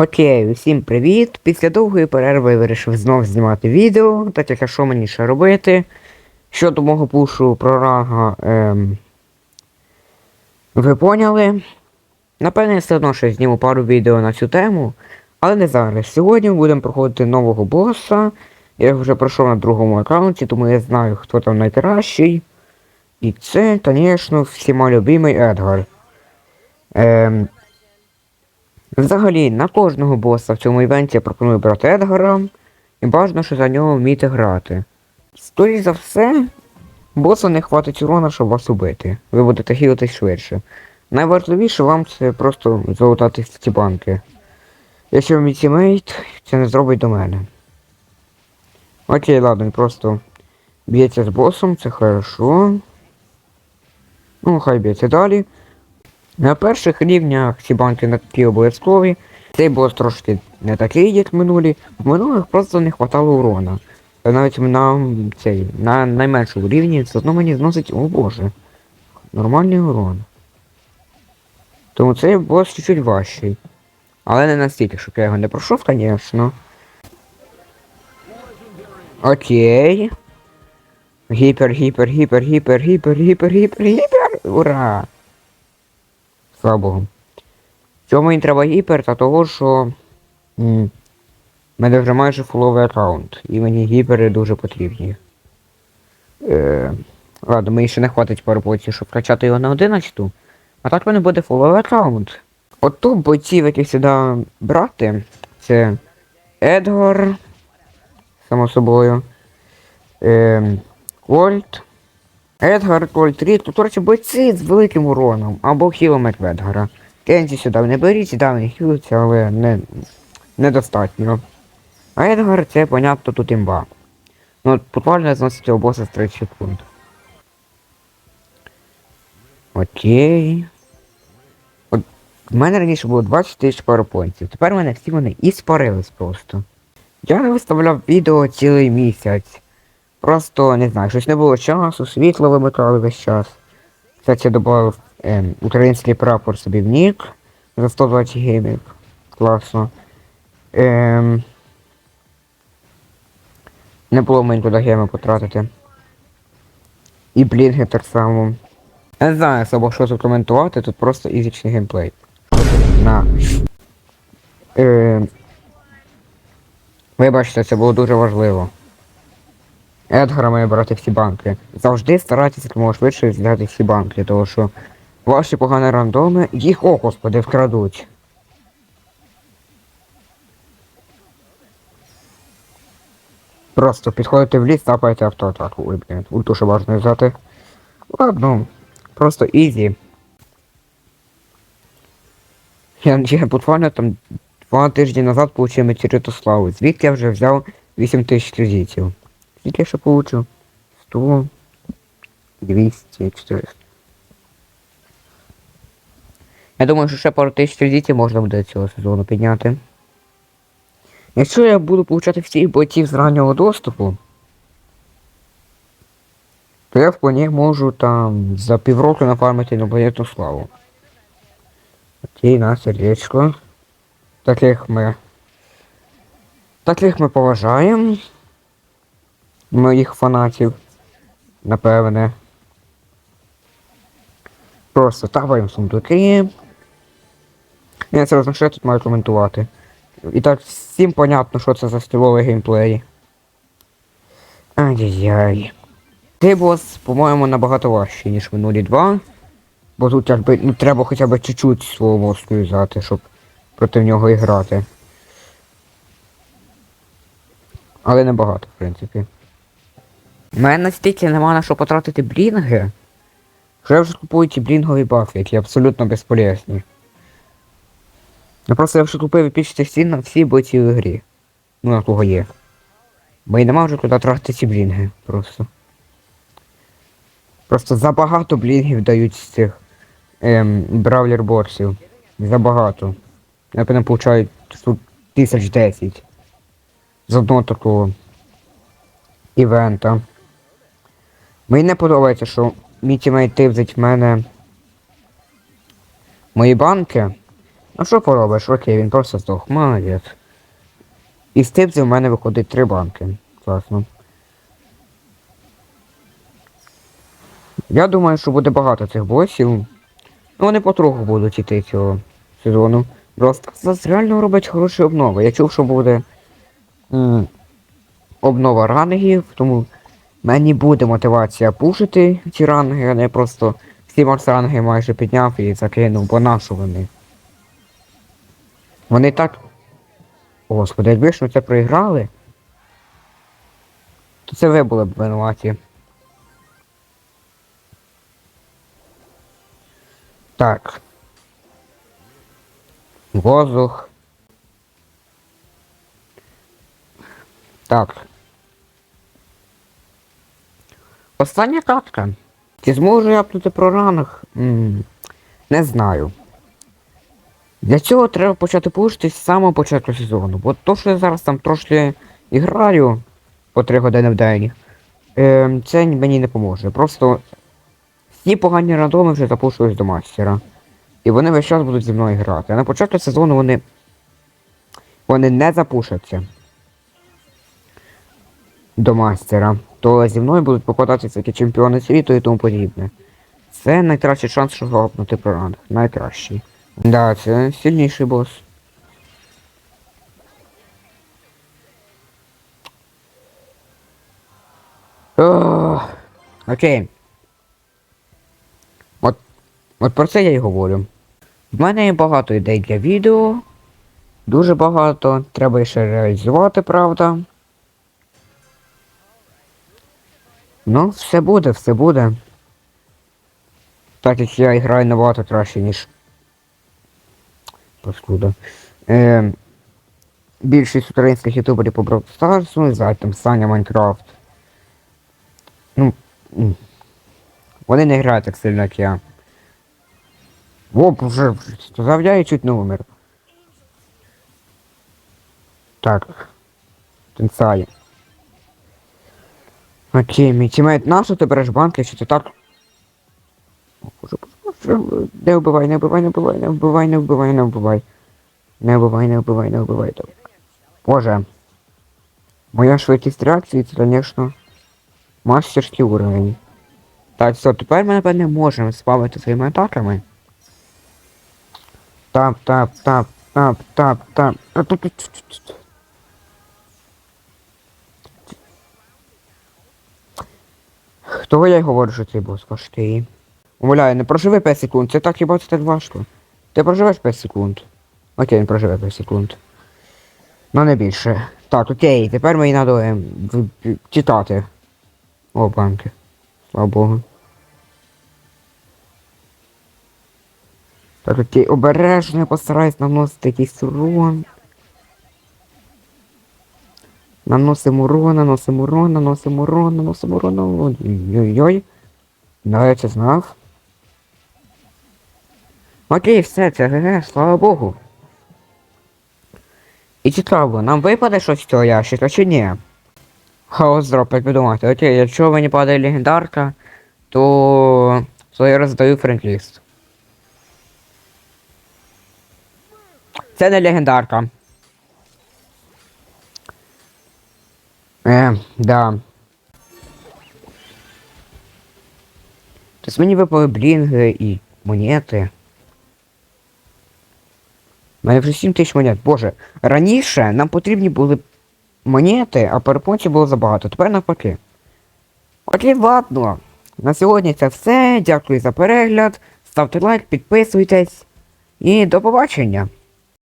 Окей, усім привіт! Після довгої перерви я вирішив знов знімати відео, так як що мені ще робити. Щодо мого пушу про рага, ем, ви поняли. Напевне, я все одно ще зніму пару відео на цю тему, але не зараз. Сьогодні ми будемо проходити нового боса. Я вже пройшов на другому аккаунті, тому я знаю, хто там найкращий. І це, звісно, всіма любимий Едгар. Ем, Взагалі, на кожного боса в цьому івенті я пропоную брати Едгара, і бажано, що за нього вміти грати. Скоріше за все, босу не хватить урона, щоб вас убити. Ви будете хілитись швидше. Найважливіше вам це просто залутати ці банки. Якщо мій тімейт це не зробить до мене. Окей, ладно, він просто б'ється з босом, це хорошо. Ну, хай б'ється далі. На перших рівнях ці банки не такі обов'язкові. Цей бос трошки не такий, як минулі. В минулих просто не хватало урона. Та навіть на цей, на найменшому рівні все одно мені зносить, о боже. Нормальний урон. Тому цей бос чуть-чуть важчий. Але не настільки, щоб я його не пройшов, звісно. Окей. Гіпер, гіпер, гіпер, гіпер, гіпер, гіпер, гіпер, гіпер. Ура! Слава Богу. Чому мені треба гіпер, та того, що в мене вже майже фуловий аккаунт. І мені гіпери дуже потрібні. Е, ладно, мені ще не хватить пару бойців, щоб качати його на 11. А так в мене буде фуловий аккаунт. От тут бойців, яких сюди брати, це Едгар, само собою. Е, Кольт. Едгар, Кольт, Рід, тут, коротше, бойці з великим уроном, або хіломет Едгара. Кензі сюди не беріть, да, вони хілиться, але не, недостатньо. А Едгар це, понятно, тут імба. Ну, от буквально зносить цього боса з 30 секунд. Окей. От в мене раніше було 20 тисяч парапойнтів. Тепер в мене всі вони і спарились просто. Я не виставляв відео цілий місяць. Просто не знаю, щось не було часу, світло вимикали весь час. Кстати, я додав ем, український прапор собі в нік за 120 геймів. Класно. Ем, не було мені туди гейми потратити. І блінги так само. Я не знаю особо що коментувати, тут просто ізічний геймплей. На. Ем, вибачте, це було дуже важливо. Едгара має брати всі банки. Завжди старайтеся якомога швидше взяти всі банки, тому що ваші погані рандоми, їх, о господи, вкрадуть. Просто підходите в ліс, тапаєте автоатаку. Ой, блін, ульту ще важно взяти. Ладно, просто ізі. Я, я буквально там два тижні назад получив метеориту славу, звідки я вже взяв 8 тисяч кредитів. Скільки я ще получу? 100, 200, 400. Я думаю, що ще пару тисяч кредитів можна буде цього сезону підняти. Якщо я буду получати всіх бойців з раннього доступу, то я вполне можу там за півроку нафармити інопланетну славу. Окей, на сердечко. Таких ми. Таких ми поважаємо моїх фанатів, напевне. Просто тапаємо сундуки. Я це означає, тут маю коментувати. І так всім понятно, що це за стиловий геймплей. Ай-яй-яй. Цей по-моєму, набагато важчий, ніж минулі два. Бо тут якби, ну, треба хоча б чуть-чуть свого мозку взяти, щоб проти нього і грати. Але небагато, в принципі. У мене настільки нема на що потратити блінги, що я вже купую ті блінгові бафи, які абсолютно безполезні. Я просто я вже купив епічні всі на всі бойці в грі. Ну, на кого є. Бо і нема вже куди тратити ці блінги просто. Просто забагато блінгів дають з цих ем, бравлер боксів. Забагато. Я певно получаю тут тисяч десять. З одного такого івента. Мені не подобається, що мій тімейт тивзить в мене мої банки. А що поробиш? Окей, він просто здох. Молодець. І з типців в мене виходить три банки. Класно. Я думаю, що буде багато цих босів. Ну, вони потроху будуть іти цього сезону. Просто зараз реально робить хороші обнови. Я чув, що буде м, обнова рангів, тому мені буде мотивація пушити ці ранги, а не просто всі макс ранги майже підняв і закинув, бо нашу вони. Вони так. Господи, якби ж ми це проіграли, то це ви були б винуваті. Так. Воздух. Так. Остання катка. Чи зможу я апнути про ранг? М, Не знаю. Для цього треба почати пушити з самого початку сезону. Бо то, що я зараз там трошки і граю по 3 години в день, е, це мені не поможе. Просто всі погані рандоми вже запушують до мастера. І вони весь час будуть зі мною грати. А на початку сезону вони. Вони не запушаться до мастера. То зі мною будуть попадатися такі чемпіони світу і тому подібне. Це найкращий шанс, щоб гопнути про ранг. Найкращий. Да, це сильніший бос. Ох, Окей. От, от про це я й говорю. В мене є багато ідей для відео. Дуже багато. Треба ще реалізувати, правда. Ну, все буде, все буде. Так як я граю набагато краще, ніж. Паскуда. Е, більшість українських ютуберів по Brawl Stars, знають там Саня Майнкрафт. Ну. Вони не грають так сильно, як я. Оп, вже я чуть не умер. Так. Тенсай. Окей, мій тімейт, нащо ти береш банки, чи ти так? О, боже, боже, не вбивай, не вбивай, не вбивай, не вбивай, не вбивай, не вбивай. Не вбивай, не вбивай, не вбивай. так. Боже. Моя швидкість реакції, це, звісно, мастерський уровень. Так, все, тепер ми, напевне, можемо спавити своїми атаками. Тап, тап, тап, тап, тап, тап. А, тут, тут, тут, тут, тут. Того я й говорю, що цей бос важкий. Умоляю, не проживи 5 секунд, це так хіба це так важко. Ти проживеш 5 секунд. Окей, він проживе 5 секунд. Ну не більше. Так, окей, тепер мені треба ем, читати. О, банки. Слава Богу. Так, окей, обережно постараюсь наносити якийсь урон. Наносимо урон, наносимо урон, наносимо урон, наносимо урон. Ой-ой-ой. Да, я це знав. Окей, все, це ГГ, слава Богу. І цікаво, нам випаде щось цього ящика чи ні? Хаос дроп, як ви окей, якщо мені падає легендарка, то... то я роздаю френдліст. Це не легендарка. Е, да. Тобто мені випали блінги і монети. У мене вже 7 тисяч монет. Боже, раніше нам потрібні були монети, а перепончі було забагато. Тепер навпаки. Окей, ладно. На сьогодні це все. Дякую за перегляд. Ставте лайк, підписуйтесь. І до побачення.